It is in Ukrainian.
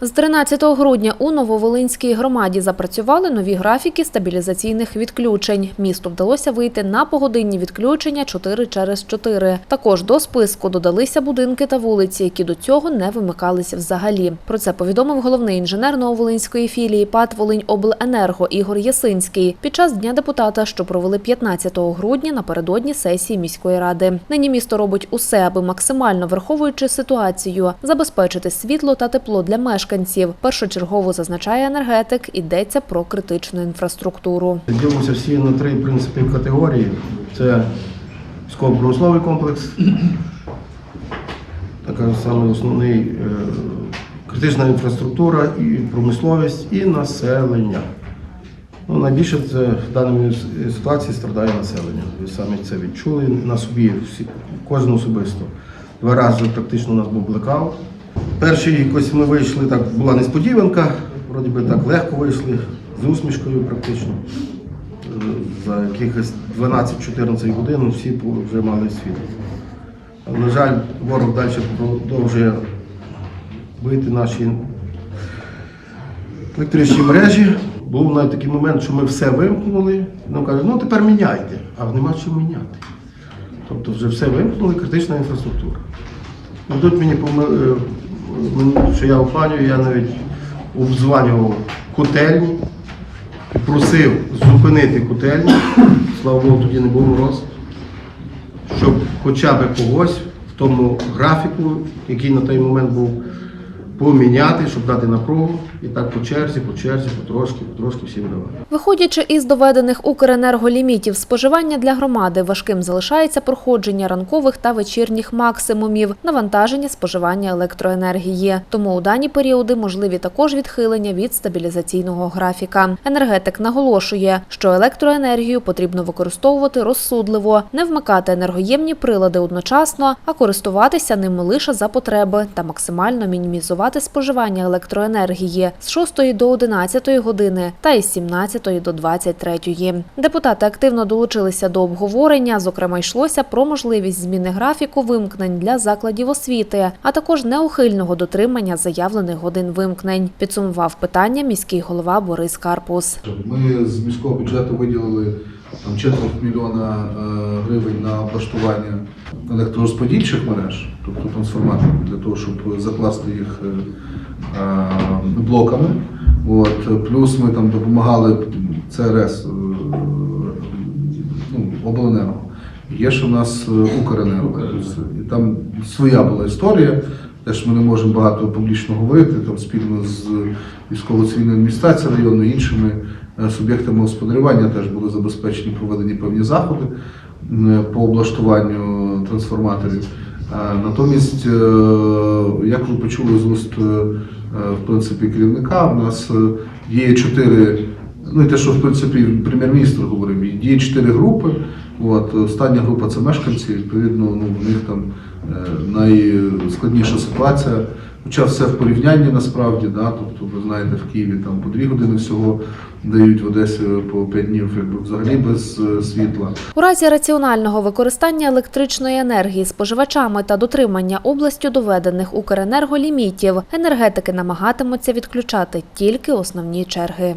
З 13 грудня у Нововолинській громаді запрацювали нові графіки стабілізаційних відключень. Місту вдалося вийти на погодинні відключення 4 через 4. Також до списку додалися будинки та вулиці, які до цього не вимикалися взагалі. Про це повідомив головний інженер Нововолинської філії ПАТ «Волиньобленерго» Ігор Ясинський під час дня депутата, що провели 15 грудня напередодні сесії міської ради. Нині місто робить усе, аби максимально враховуючи ситуацію, забезпечити світло та тепло для мешканців. Першочергово зазначає енергетик, йдеться про критичну інфраструктуру. Ділимося всі на три принципи категорії. Це військово-промисловий комплекс, така саме основний е, критична інфраструктура і промисловість, і населення. Ну, найбільше це в даній ситуації страдає населення. Ви самі це відчули на собі, всі, кожен особисто. Два рази практично у нас був блекаут. Перший якось ми вийшли, так була несподіванка, вроді би так легко вийшли, з усмішкою практично. Е, За якихось 12-14 годин всі вже мали світло. На жаль, ворог далі продовжує бити наші електричні мережі. Був навіть такий момент, що ми все вимкнули. Нам кажуть, ну тепер міняйте, а нема чим міняти. Тобто вже все вимкнули, критична інфраструктура. Тут мені е, що я опалюю, я навіть обзванював котельні і просив зупинити котельні. Слава Богу, тоді не був мороз, щоб хоча б когось в тому графіку, який на той момент був, поміняти, щоб дати напругу. І так по черзі, по черзі, потрошки, потрошки всі видавали. Виходячи із доведених Укренерголімітів споживання для громади, важким залишається проходження ранкових та вечірніх максимумів, навантаження споживання електроенергії. Тому у дані періоди можливі також відхилення від стабілізаційного графіка. Енергетик наголошує, що електроенергію потрібно використовувати розсудливо, не вмикати енергоємні прилади одночасно, а користуватися ними лише за потреби та максимально мінімізувати споживання електроенергії з 6 до 11 години та із 17 до 23. Депутати активно долучилися до обговорення. Зокрема, йшлося про можливість зміни графіку вимкнень для закладів освіти, а також неухильного дотримання заявлених годин вимкнень. Підсумував питання міський голова Борис Карпус. Ми з міського бюджету виділили там четверть мільйона е, гривень на облаштування електророзподільчих мереж, тобто трансформаторів, для того, щоб закласти їх е, е, блоками. От, плюс ми там допомагали ЦРС ну, обленерго. Є ж у нас Укренерго. І там своя була історія. Теж ми не можемо багато публічно говорити, там спільно з військово-цивільною адміністрацією району іншими суб'єктами господарювання теж були забезпечені проведені певні заходи е, по облаштуванню трансформаторів. Е, Натомість, е, як ви почули з уст е, е, в принципі керівника, у нас е, є чотири. Ну і те, що в принципі прем'єр-міністр говорив, є чотири групи. От, остання група це мешканці, відповідно, ну, в них там е, найскладніша ситуація. Хоча все в порівнянні насправді, да, тобто ви знаєте, в Києві там по дві години всього дають в Одесі по п'ять днів, якби взагалі без е, світла. У разі раціонального використання електричної енергії споживачами та дотримання областю доведених Укренерголімітів енергетики намагатимуться відключати тільки основні черги.